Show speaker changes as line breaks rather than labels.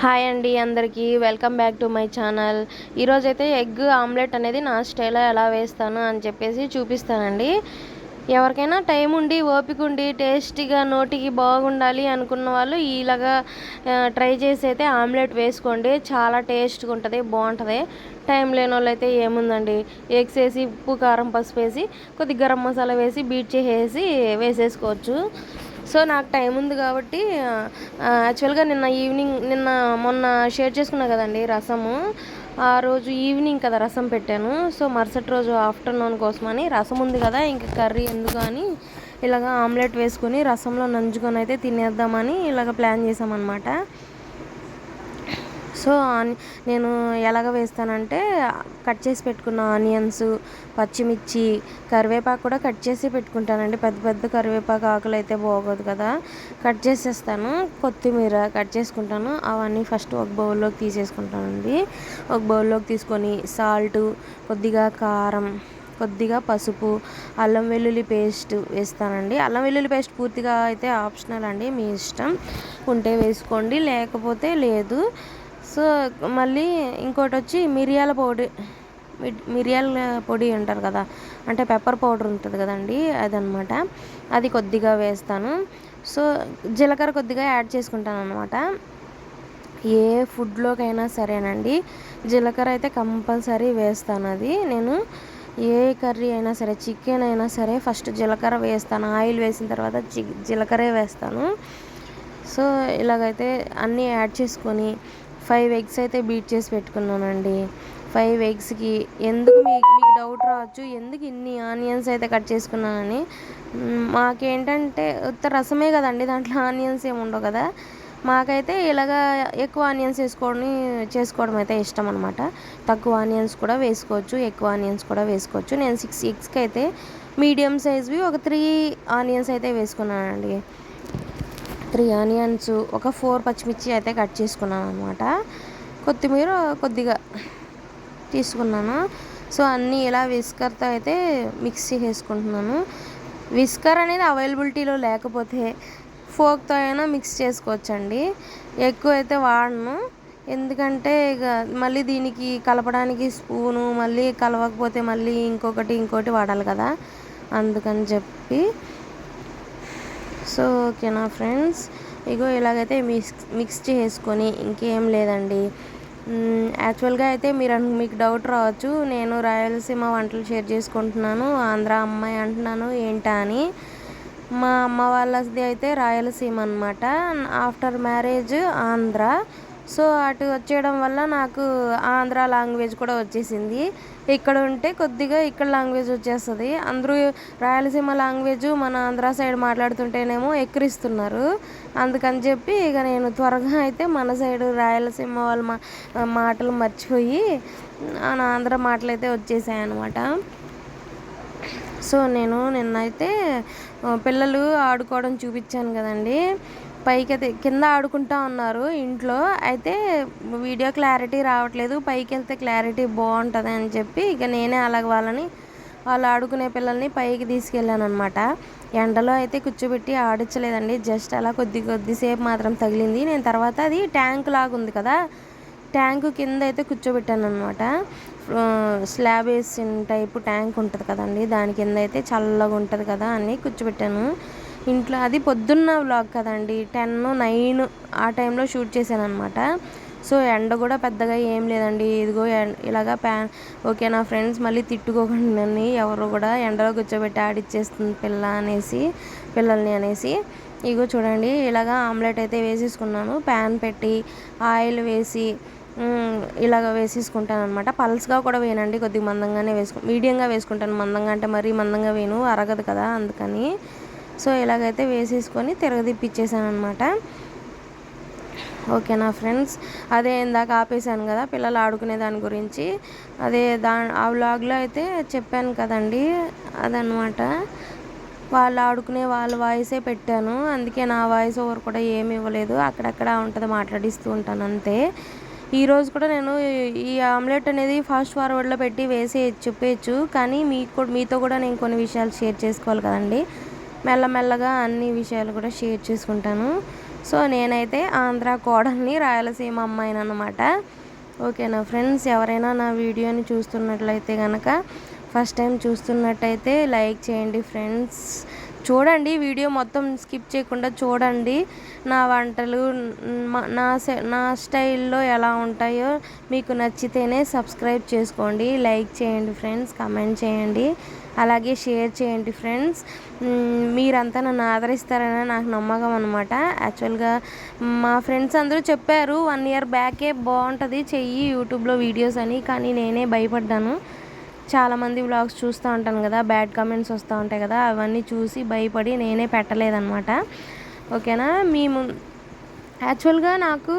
Hi అండి అందరికీ. Welcome back to my channel. ఈరోజైతే ఎగ్ ఆమ్లెట్ అనేది నా స్టైల్లో ఎలా వేస్తాను అని చెప్పేసి చూపిస్తానండి. ఎవరికైనా టైం ఉండి ఓపిక ఉండి టేస్టీగా నోటికి బాగుండాలి అనుకున్న వాళ్ళు ఇలాగా ట్రై చేసి అయితే ఆమ్లెట్ వేసుకోండి. చాలా టేస్ట్గా ఉంటుంది బాగుంటుంది. టైం లేని వాళ్ళు అయితే ఏముందండి? ఎగ్స్ వేసి ఉప్పు కారం పసుపు వేసి కొద్దిగా గరం మసాలా వేసి బీట్ చేసేసి వేసేసుకోవచ్చు. సో నాకు టైం ఉంది కాబట్టి యాక్చువల్గా నిన్న ఈవినింగ్ నిన్న మొన్న షేర్ చేసుకున్నా కదండి రసము. ఆ రోజు ఈవినింగ్ కదా రసం పెట్టాను. సో మరుసటి రోజు ఆఫ్టర్నూన్ కోసమని రసం ఉంది కదా ఇంకా కర్రీ ఎందుకు అని ఇలాగ ఆమ్లెట్ వేసుకొని రసంలో నంజుకొని అయితే తినేద్దామని ఇలాగ ప్లాన్ చేసామన్నమాట సో నేను ఎలాగ వేస్తానంటే కట్ చేసి పెట్టుకున్న ఆనియన్స్ పచ్చిమిర్చి కరివేపాకు కూడా కట్ చేసి పెట్టుకుంటానండి. పెద్ద పెద్ద కరివేపాకు ఆకులు అయితే బాగోదు కదా. కట్ చేసేస్తాను. కొత్తిమీర కట్ చేసుకుంటాను. అవన్నీ ఫస్ట్ ఒక బౌల్లోకి తీసేసుకుంటానండి. ఒక బౌల్లోకి తీసుకొని సాల్ట్ కొద్దిగా కారం కొద్దిగా పసుపు అల్లం వెల్లుల్లి పేస్ట్ వేస్తానండి. అల్లం వెల్లుల్లి పేస్ట్ పూర్తిగా అయితే ఆప్షనల్ అండి. మీ ఇష్టం ఉంటే వేసుకోండి. లేకపోతే లేదు. సో మళ్ళీ ఇంకోటి వచ్చి మిరియాల పొడి మిరియాల పొడి అంటారు కదా అంటే పెప్పర్ పౌడర్ ఉంటుంది కదండి అదనమాట. అది కొద్దిగా వేస్తాను. సో జీలకర్ర కొద్దిగా యాడ్ చేసుకుంటాను అనమాట ఏ ఫుడ్లోకైనా సరేనండి జీలకర్ర అయితే కంపల్సరీ వేస్తాను అది. నేను ఏ కర్రీ అయినా సరే చికెన్ అయినా సరే ఫస్ట్ జీలకర్ర వేస్తాను. ఆయిల్ వేసిన తర్వాత చి జీలకర్రే వేస్తాను. సో ఇలాగైతే అన్నీ యాడ్ చేసుకొని ఫైవ్ ఎగ్స్ అయితే బీట్ చేసి పెట్టుకున్నానండి. ఫైవ్ ఎగ్స్కి ఎందుకు మీకు మీకు డౌట్ రావచ్చు? ఎందుకు ఇన్ని ఆనియన్స్ అయితే కట్ చేసుకున్నానని? మాకేంటంటే ఉత్త రసమే కదండి దాంట్లో ఆనియన్స్ ఏమి ఉండవు కదా. మాకైతే ఇలాగా ఎక్కువ ఆనియన్స్ వేసుకొని చేసుకోవడం అయితే ఇష్టం అనమాట తక్కువ ఆనియన్స్ కూడా వేసుకోవచ్చు ఎక్కువ ఆనియన్స్ కూడా వేసుకోవచ్చు. నేను సిక్స్ ఎగ్స్కి అయితే మీడియం సైజ్వి ఒక త్రీ ఆనియన్స్ అయితే వేసుకున్నానండి. త్రీ ఆనియన్స్ ఒక ఫోర్ పచ్చిమిర్చి అయితే కట్ చేసుకున్నాను అనమాట కొత్తిమీర కొద్దిగా తీసుకున్నాను. సో అన్నీ ఇలా విస్కర్తో అయితే మిక్స్ చేసుకుంటున్నాను విస్కర్ అనేది అవైలబిలిటీలో లేకపోతే ఫోక్తో అయినా మిక్స్ చేసుకోవచ్చండి. ఎక్కువ అయితే వాడను. ఎందుకంటే ఇక మళ్ళీ దీనికి కలపడానికి స్పూను మళ్ళీ కలవకపోతే మళ్ళీ ఇంకొకటి ఇంకోటి వాడాలి కదా. అందుకని చెప్పి సో ఓకేనా ఫ్రెండ్స్? ఇగో ఇలాగైతే మిక్స్ మిక్స్ చేసుకొని ఇంకేం లేదండి. యాక్చువల్గా అయితే మీరు మీకు డౌట్ రావచ్చు. నేను రాయలసీమ వంటలు షేర్ చేసుకుంటున్నాను. ఆంధ్ర అమ్మాయి అంటున్నాను ఏంటా అని. మా అమ్మ వాళ్ళది అయితే రాయలసీమ అనమాట ఆఫ్టర్ మ్యారేజ్ ఆంధ్ర. సో అటు వచ్చేయడం వల్ల నాకు ఆంధ్ర లాంగ్వేజ్ కూడా వచ్చేసింది. ఇక్కడ ఉంటే కొద్దిగా ఇక్కడ లాంగ్వేజ్ వచ్చేస్తుంది. అందరూ రాయలసీమ లాంగ్వేజ్ మన ఆంధ్ర సైడ్ మాట్లాడుతుంటేనేమో ఎక్కిరిస్తున్నారు. అందుకని చెప్పి ఇక నేను త్వరగా అయితే మన సైడ్ రాయలసీమ వాళ్ళ మా మాటలు మర్చిపోయి ఆంధ్ర మాటలు అయితే వచ్చేసాయి అనమాట సో నేను నిన్నైతే పిల్లలు ఆడుకోవడం చూపించాను కదండి. పైకి అయితే కింద ఆడుకుంటా ఉన్నారు ఇంట్లో. అయితే వీడియో క్లారిటీ రావట్లేదు. పైకి వెళ్తే క్లారిటీ బాగుంటుంది అని చెప్పి ఇక నేనే అలాగ వాళ్ళని వాళ్ళు ఆడుకునే పిల్లల్ని పైకి తీసుకెళ్ళాను అనమాట ఎండలో అయితే కూర్చోబెట్టి ఆడించలేదండి. జస్ట్ అలా కొద్ది కొద్దిసేపు మాత్రం తగిలింది. నేను తర్వాత అది ట్యాంక్ లాగా ఉంది కదా ట్యాంక్ కింద అయితే కూర్చోబెట్టాను అనమాట స్లాబ్ వేసిన టైపు ట్యాంక్ ఉంటుంది కదండి దాని కింద అయితే చల్లగా ఉంటుంది కదా అని కూర్చోబెట్టాను. ఇంట్లో అది పొద్దున్న వ్లాగ్ కదండి. టెన్ నైన్ ఆ టైంలో షూట్ చేశాను అనమాట సో ఎండ కూడా పెద్దగా ఏం లేదండి. ఇదిగో ఇలాగా ప్యాన్ ఓకే నా ఫ్రెండ్స్ మళ్ళీ తిట్టుకోకండి ఎవరు కూడా ఎండలో కూర్చోబెట్టి ఆడిచ్చేస్తుంది పిల్ల అనేసి పిల్లల్ని అనేసి. ఇగో చూడండి ఇలాగా ఆమ్లెట్ అయితే వేసేసుకున్నాను. ప్యాన్ పెట్టి ఆయిల్ వేసి ఇలాగ వేసేసుకుంటాను అనమాట పల్స్గా కూడా వేయనండి కొద్దిగా మందంగానే వేసుకు మీడియంగా వేసుకుంటాను. మందంగా అంటే మరీ మందంగా వేయను అరగదు కదా అందుకని. సో ఇలాగైతే వేసేసుకొని తిరగదిప్పిచ్చేసాను అనమాట ఓకేనా ఫ్రెండ్స్? అదే ఇందాక ఆపేసాను కదా పిల్లలు ఆడుకునే దాని గురించి. అదే దా ఆ వ్లాగ్లో అయితే చెప్పాను కదండి అదనమాట వాళ్ళు ఆడుకునే వాళ్ళ వాయిసే పెట్టాను. అందుకే నా వాయిస్ ఓవర్ కూడా ఏమి ఇవ్వలేదు. అక్కడక్కడ ఉంటుంది మాట్లాడిస్తూ ఉంటాను అంతే. ఈరోజు కూడా నేను ఈ ఆమ్లెట్ అనేది ఫాస్ట్ ఫార్వర్డ్లో పెట్టి వేసి చెప్పేయచ్చు. కానీ మీకు మీతో కూడా నేను కొన్ని విషయాలు షేర్ చేసుకోవాలి కదండి. మెల్లమెల్లగా అన్ని విషయాలు కూడా షేర్ చేసుకుంటాను. సో నేనైతే ఆంధ్ర కోడల్ని రాయలసీమ అమ్మాయిని అనమాట ఓకేనా ఫ్రెండ్స్? ఎవరైనా నా వీడియోని చూస్తున్నట్లయితే కనుక ఫస్ట్ టైం చూస్తున్నట్టయితే లైక్ చేయండి ఫ్రెండ్స్. చూడండి వీడియో మొత్తం స్కిప్ చేయకుండా చూడండి. నా వంటలు నా నా స్టైల్లో ఎలా ఉంటాయో మీకు నచ్చితేనే సబ్స్క్రైబ్ చేసుకోండి. లైక్ చేయండి ఫ్రెండ్స్ కమెంట్ చేయండి. అలాగే షేర్ చేయండి ఫ్రెండ్స్. మీరంతా నన్ను ఆదరిస్తారని నాకు నమ్మకం అనమాట యాక్చువల్గా మా ఫ్రెండ్స్ అందరూ చెప్పారు వన్ ఇయర్ బ్యాకే బాగుంటుంది చెయ్యి యూట్యూబ్లో వీడియోస్ అని. కానీ నేనే భయపడ్డాను. చాలామంది వ్లాగ్స్ చూస్తూ ఉంటాను కదా బ్యాడ్ కామెంట్స్ వస్తూ ఉంటాయి కదా అవన్నీ చూసి భయపడి నేనే పెట్టలేదన్నమాట. ఓకేనా? మేము యాక్చువల్గా నాకు